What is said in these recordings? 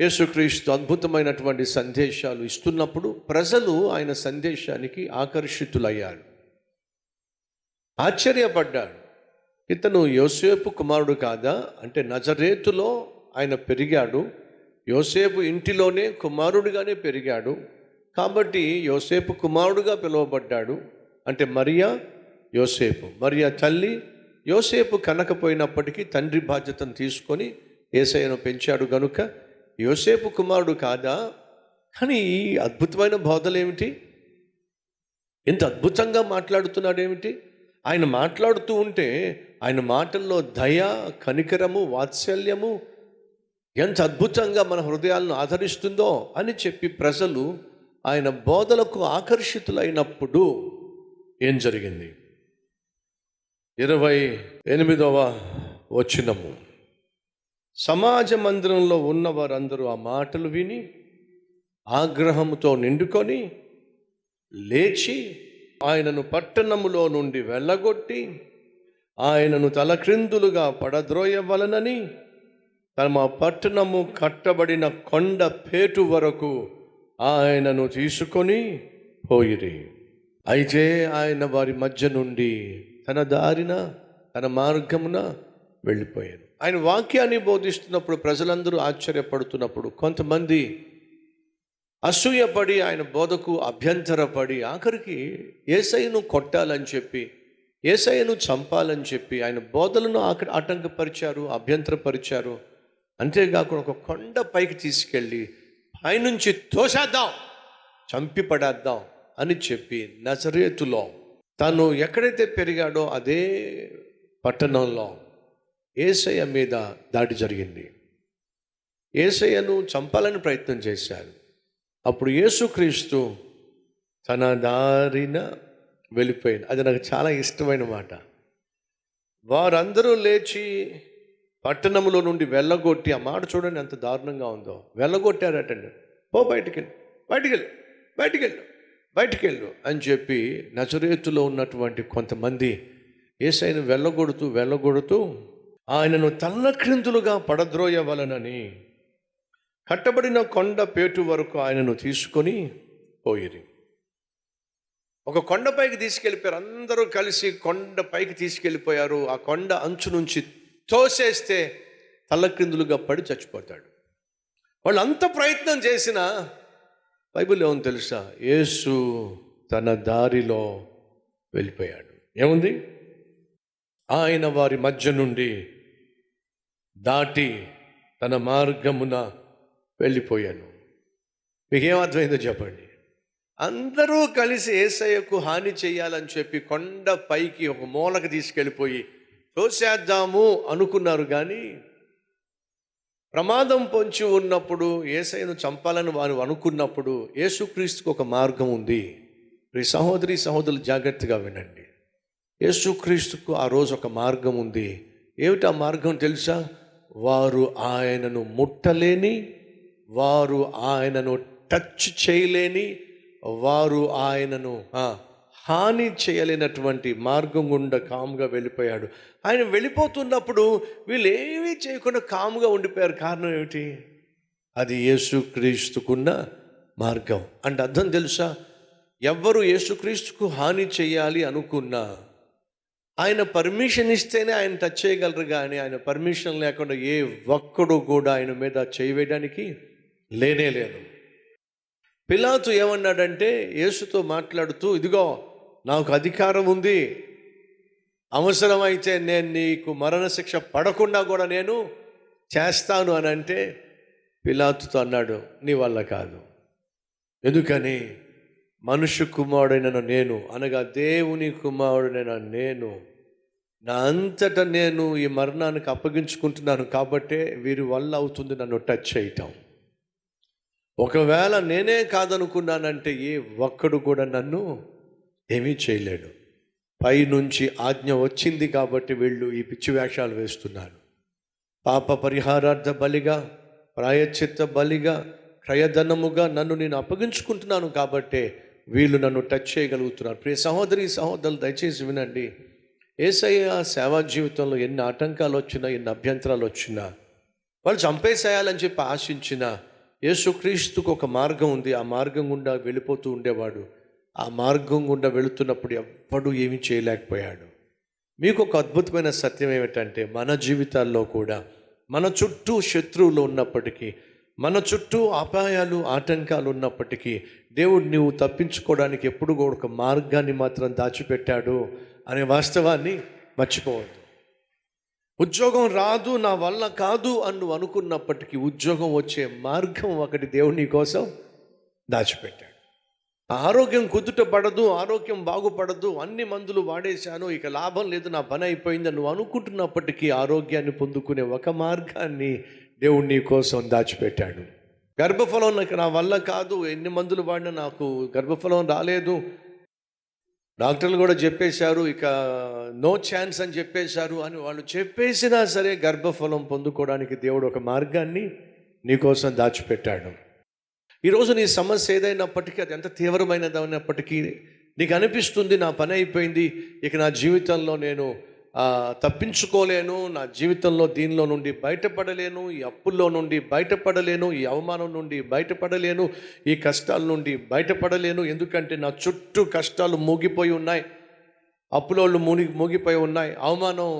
యేసుక్రీస్తు అద్భుతమైనటువంటి సందేశాలు ఇస్తున్నప్పుడు ప్రజలు ఆయన సందేశానికి ఆకర్షితులయ్యారు. ఆశ్చర్యపడ్డాడు ఇతను యోసేపు కుమారుడు కాదా? అంటే నజరేతులో ఆయన పెరిగాడు. యోసేపు ఇంటిలోనే కుమారుడిగానే పెరిగాడు. కాబట్టి యోసేపు కుమారుడుగా పిలువబడ్డాడు. అంటే మరియా? యోసేపు. మరియా తల్లి? యోసేపు కనకపోయినప్పటికీ తండ్రి బాధ్యతను తీసుకొని ఏసయ్యను పెంచాడు గనుక యోసేపు కుమారుడు కాదా? కానీ ఈ అద్భుతమైన బోధలు ఏమిటి ఇంత అద్భుతంగా మాట్లాడుతున్నాడు ఏమిటి ఆయన మాట్లాడుతూ ఉంటే ఆయన మాటల్లో దయ కనికరము వాత్సల్యము ఎంత అద్భుతంగా మన హృదయాలను ఆదరిస్తుందో అని చెప్పి ప్రజలు ఆయన బోధలకు ఆకర్షితులైనప్పుడు ఏం జరిగింది? ఇరవై ఎనిమిదవ వచ్చినము సమాజ మందిరంలో ఉన్న వారందరూ ఆ మాటలు విని ఆగ్రహముతో నిండుకొని లేచి ఆయనను పట్టణములో నుండి వెళ్ళగొట్టి ఆయనను తలక్రిందులుగా పడద్రోయవలనని తమ పట్టణము కట్టబడిన కొండ పేటు వరకు ఆయనను తీసుకొని పోయిరి. అయితే ఆయన వారి మధ్య నుండి తన దారిన తన మార్గమున వెళ్ళిపోయాను ఆయన వాక్యాన్ని బోధిస్తున్నప్పుడు ప్రజలందరూ ఆశ్చర్యపడుతున్నప్పుడు కొంతమంది అసూయపడి ఆయన బోధకు అభ్యంతరపడి ఆఖరికి ఏసైను కొట్టాలని చెప్పి ఏసైను చంపాలని చెప్పి ఆయన బోధలను ఆక ఆటంకపరిచారు అభ్యంతరపరిచారు. అంతేకాకుండా ఒక కొండ పైకి తీసుకెళ్ళి పైనుంచి తోసేద్దాం చంపి పడేద్దాం అని చెప్పి నజరేతులో తను ఎక్కడైతే పెరిగాడో అదే పట్టణంలో ఏసయ్య మీద దాడి జరిగింది. ఏసయ్యను చంపాలని ప్రయత్నం చేశారు. అప్పుడు యేసుక్రీస్తు తన దారిన వెళ్ళిపోయింది అది నాకు చాలా ఇష్టమైన మాట. వారందరూ లేచి పట్టణంలో నుండి వెళ్ళగొట్టి ఆ మాట చూడండి ఎంత దారుణంగా ఉందో. వెళ్ళగొట్టారటండి. పో బయటికి వెళ్ళు బయటికి వెళ్ళు బయటికి వెళ్ళు బయటికి వెళ్ళు అని చెప్పి నచరేతులో ఉన్నటువంటి కొంతమంది ఏసైను వెళ్ళగొడుతూ వెళ్ళగొడుతూ ఆయనను తల్లక్రిందులుగా పడద్రోయవలనని కట్టబడిన కొండ పేటు వరకు ఆయనను తీసుకొని పోయిరి. ఒక కొండపైకి తీసుకెళ్ళిపోయారు. అందరూ కలిసి కొండ పైకి తీసుకెళ్ళిపోయారు. ఆ కొండ అంచు నుంచి తోసేస్తే తల్లక్రిందులుగా పడి చచ్చిపోతాడు. వాళ్ళు అంత ప్రయత్నం చేసినా బైబిల్ ఏమని తెలుసా? యేసు తన దారిలో వెళ్ళిపోయాడు. ఏముంది? ఆయన వారి మధ్య నుండి దాటి తన మార్గమున వెళ్ళిపోయాను. మీకేం అర్థమైందో చెప్పండి. అందరూ కలిసి ఏసయ్యకు హాని చేయాలని చెప్పి కొండ పైకి ఒక మూలకు తీసుకెళ్ళిపోయి తోసేద్దాము అనుకున్నారు. కానీ ప్రమాదం పొంచి ఉన్నప్పుడు ఏసయ్యను చంపాలని వారు అనుకున్నప్పుడు యేసుక్రీస్తుకు ఒక మార్గం ఉంది. ఈ సహోదరి సహోదరులు జాగ్రత్తగా వినండి. యేసుక్రీస్తుకు ఆ రోజు ఒక మార్గం ఉంది. ఏమిటి ఆ మార్గం తెలుసా? వారు ఆయనను ముట్టలేని వారు ఆయనను టచ్ చేయలేని వారు ఆయనను హాని చేయలేనటువంటి మార్గం గుండా కాముగా వెళ్ళిపోయాడు. ఆయన వెళ్ళిపోతున్నప్పుడు వీళ్ళు ఏమీ చేయకుండా కాముగా ఉండిపోయారు. కారణం ఏమిటి? అది యేసుక్రీస్తుకున్న మార్గం. అంటే అర్థం తెలుసా? ఎవ్వరు యేసుక్రీస్తుకు హాని చేయాలి అనుకున్నా ఆయన పర్మిషన్ ఇస్తేనే ఆయన టచ్ చేయగలరు కానీ ఆయన పర్మిషన్ లేకుండా ఏ ఒక్కడు కూడా ఆయన మీద చేయవేయడానికి లేనే లేదు. పిలాతు ఏమన్నాడంటే యేసుతో మాట్లాడుతూ ఇదిగో నాకు అధికారం ఉంది. అవసరమైతే నేను నీకు మరణశిక్ష పడకుండా కూడా నేను చేస్తాను అని అంటే పిలాతుతో అన్నాడు నీ వల్ల కాదు. ఎందుకని? మనుష్య కుమారుడైన నేను అనగా దేవుని కుమారుడైన నేను నా అంతటా నేను ఈ మరణానికి అప్పగించుకుంటున్నాను కాబట్టే వీరి వల్ల అవుతుంది నన్ను టచ్ చేయటం. ఒకవేళ నేనే కాదనుకున్నానంటే ఏ ఒక్కడు కూడా నన్ను ఏమీ చేయలేడు. పైనుంచి ఆజ్ఞ వచ్చింది కాబట్టి వీళ్ళు ఈ పిచ్చి వేషాలు వేస్తున్నారు. పాప పరిహారార్థ బలిగా ప్రాయశ్చిత్త బలిగా క్రయధనముగా నన్ను నేను అప్పగించుకుంటున్నాను కాబట్టే వీళ్ళు నన్ను టచ్ చేయగలుగుతున్నారు. ప్రియ సహోదరి సహోదరులు దయచేసి వినండి. ఏసయ్య సేవా జీవితంలో ఎన్ని ఆటంకాలు వచ్చినా ఎన్ని అభ్యంతరాలు వచ్చినా వాళ్ళు చంపేసేయాలని చెప్పి ఆశించిన యేసుక్రీస్తుకు ఒక మార్గం ఉంది. ఆ మార్గం గుండా వెళ్ళిపోతూ ఉండేవాడు. ఆ మార్గం గుండా వెళుతున్నప్పుడు ఎవ్వడూ ఏమీ చేయలేకపోయాడు. మీకు ఒక అద్భుతమైన సత్యం ఏమిటంటే మన జీవితాల్లో కూడా మన చుట్టూ శత్రువులు ఉన్నప్పటికీ మన చుట్టూ అపాయాలు ఆటంకాలు ఉన్నప్పటికీ దేవుడు నువ్వు తప్పించుకోవడానికి ఎప్పుడు కూడా ఒక మార్గాన్ని మాత్రం దాచిపెట్టాడు అనే వాస్తవాన్ని మర్చిపోవద్దు. ఉద్యోగం రాదు నా వల్ల కాదు అని నువ్వు అనుకున్నప్పటికీ ఉద్యోగం వచ్చే మార్గం ఒకటి దేవుని కోసం దాచిపెట్టాడు. ఆరోగ్యం కుదుట పడదు ఆరోగ్యం బాగుపడదు అన్ని మందులు వాడేశాను ఇక లాభం లేదు నా పని అయిపోయింది నువ్వు అనుకుంటున్నప్పటికీ ఆరోగ్యాన్ని పొందుకునే ఒక మార్గాన్ని దేవుడు నీ కోసం దాచిపెట్టాడు. గర్భఫలం నాకు నా వల్ల కాదు. ఎన్ని మందులు వాడినా నాకు గర్భఫలం రాలేదు. డాక్టర్లు కూడా చెప్పేశారు ఇక నో ఛాన్స్ అని చెప్పేశారు అని వాళ్ళు చెప్పేసినా సరే గర్భఫలం పొందుకోవడానికి దేవుడు ఒక మార్గాన్ని నీకోసం దాచిపెట్టాడు. ఈరోజు నీ సమస్య ఏదైనప్పటికీ అది ఎంత తీవ్రమైనది అయినప్పటికీ నీకు అనిపిస్తుంది నా పని అయిపోయింది ఇక నా జీవితంలో నేను తప్పించుకోలేను నా జీవితంలో దీనిలో నుండి బయటపడలేను ఈ అప్పుల్లో నుండి బయటపడలేను ఈ అవమానం నుండి బయటపడలేను ఈ కష్టాల నుండి బయటపడలేను. ఎందుకంటే నా చుట్టూ కష్టాలు మూగిపోయి ఉన్నాయి. అప్పులోళ్ళు మునిగి మూగిపోయి ఉన్నాయి. అవమానం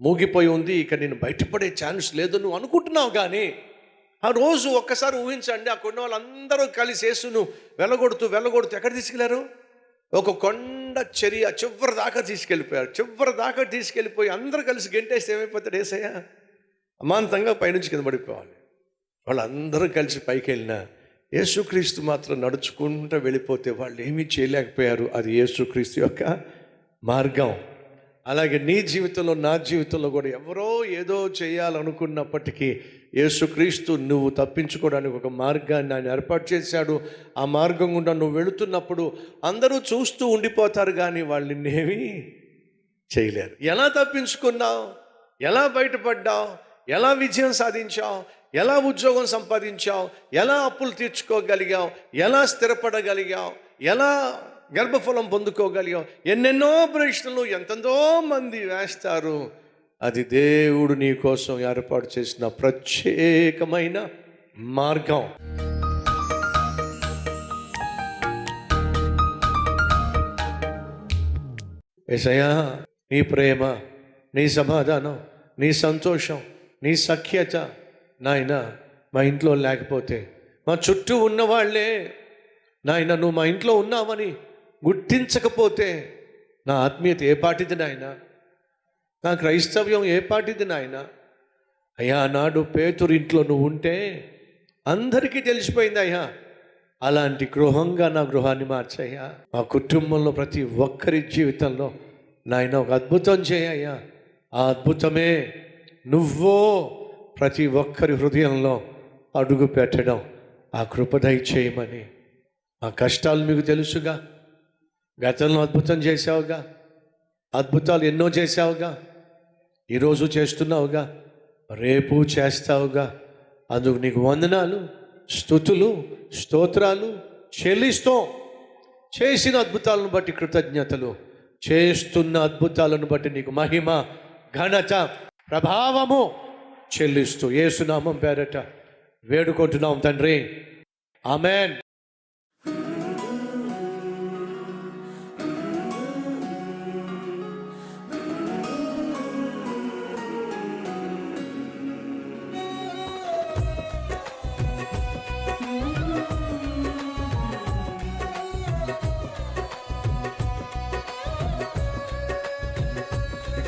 మూగిపోయి ఉంది. ఇక నేను బయటపడే ఛాన్స్ లేదు. నువ్వు అనుకుంటున్నావు కానీ ఆ రోజు ఒక్కసారి ఊహించండి ఆ కొండ వాళ్ళందరూ కలిసి యేసును వెళ్ళగొడుతూ వెళ్ళగొడుతూ ఎక్కడ తీసుకెళ్ళారు? ఒక కొండ చర్య చివరి దాకా తీసుకెళ్ళిపోయారు చివరి దాకా తీసుకెళ్ళిపోయి అందరూ కలిసి గెంటేస్తే ఏమైపోతాడు ఏసయ్య? అమాంతంగా పైనుంచి కింద పడిపోవాలి. వాళ్ళందరూ కలిసి పైకి వెళ్ళినా యేసుక్రీస్తు మాత్రం నడుచుకుంటూ వెళ్ళిపోతే వాళ్ళు ఏమీ చేయలేకపోయారు. అది యేసుక్రీస్తు యొక్క మార్గం. అలాగే నీ జీవితంలో నా జీవితంలో కూడా ఎవరో ఏదో చేయాలనుకున్నప్పటికీ యేసుక్రీస్తు నువ్వు తప్పించుకోవడానికి ఒక మార్గాన్ని ఆయన ఏర్పాటు చేశాడు. ఆ మార్గం గుండా నువ్వు వెళుతున్నప్పుడు అందరూ చూస్తూ ఉండిపోతారు కానీ వాళ్ళు నిన్నేమీ చేయలేరు. ఎలా తప్పించుకున్నావు? ఎలా బయటపడ్డావు? ఎలా విజయం సాధించావు? ఎలా ఉద్యోగం సంపాదించావు? ఎలా అప్పులు తీర్చుకోగలిగావు? ఎలా స్థిరపడగలిగావు? ఎలా గర్భఫలం పొందుకోగలిగాం. ఎన్నెన్నో ప్రశ్నలు ఎంతెంతో మంది వేస్తారు. అది దేవుడు నీ కోసం ఏర్పాటు చేసిన ప్రత్యేకమైన మార్గం. ఏసయ్యా నీ ప్రేమ నీ సమాధానం నీ సంతోషం నీ సఖ్యత నాయన మా ఇంట్లో లేకపోతే మా చుట్టూ ఉన్నవాళ్ళే నాయన నువ్వు మా ఇంట్లో ఉన్నావని గుర్తించకపోతే నా ఆత్మీయత ఏ పాటిది నాయన? నా క్రైస్తవ్యం ఏ పాటిది నాయన? అయ్యా నాడు పేతురు ఇంట్లో నువ్వు ఉంటే అందరికీ తెలిసిపోయింది అయ్యా. అలాంటి గృహంగా నా గృహాన్ని మార్చయ్యా. మా కుటుంబంలో ప్రతి ఒక్కరి జీవితంలో నాయన ఒక అద్భుతం చేయయ్యా. ఆ అద్భుతమే నువ్వో ప్రతి ఒక్కరి హృదయంలో అడుగు పెట్టడం ఆ కృపదయ చేయమని. ఆ కష్టాలు మీకు తెలుసుగా. గతంలో అద్భుతం చేసావుగా అద్భుతాలు ఎన్నో చేసావుగా ఈరోజు చేస్తున్నావుగా. రేపు చేస్తావుగా. అందుకు నీకు వందనాలు స్థుతులు స్తోత్రాలు చెల్లిస్తాం. చేసిన అద్భుతాలను బట్టి కృతజ్ఞతలు. చేస్తున్న అద్భుతాలను బట్టి నీకు మహిమ ఘనత ప్రభావము చెల్లిస్తూ ఏసునామం పేరట వేడుకుంటున్నాం తండ్రి. ఆమెన్.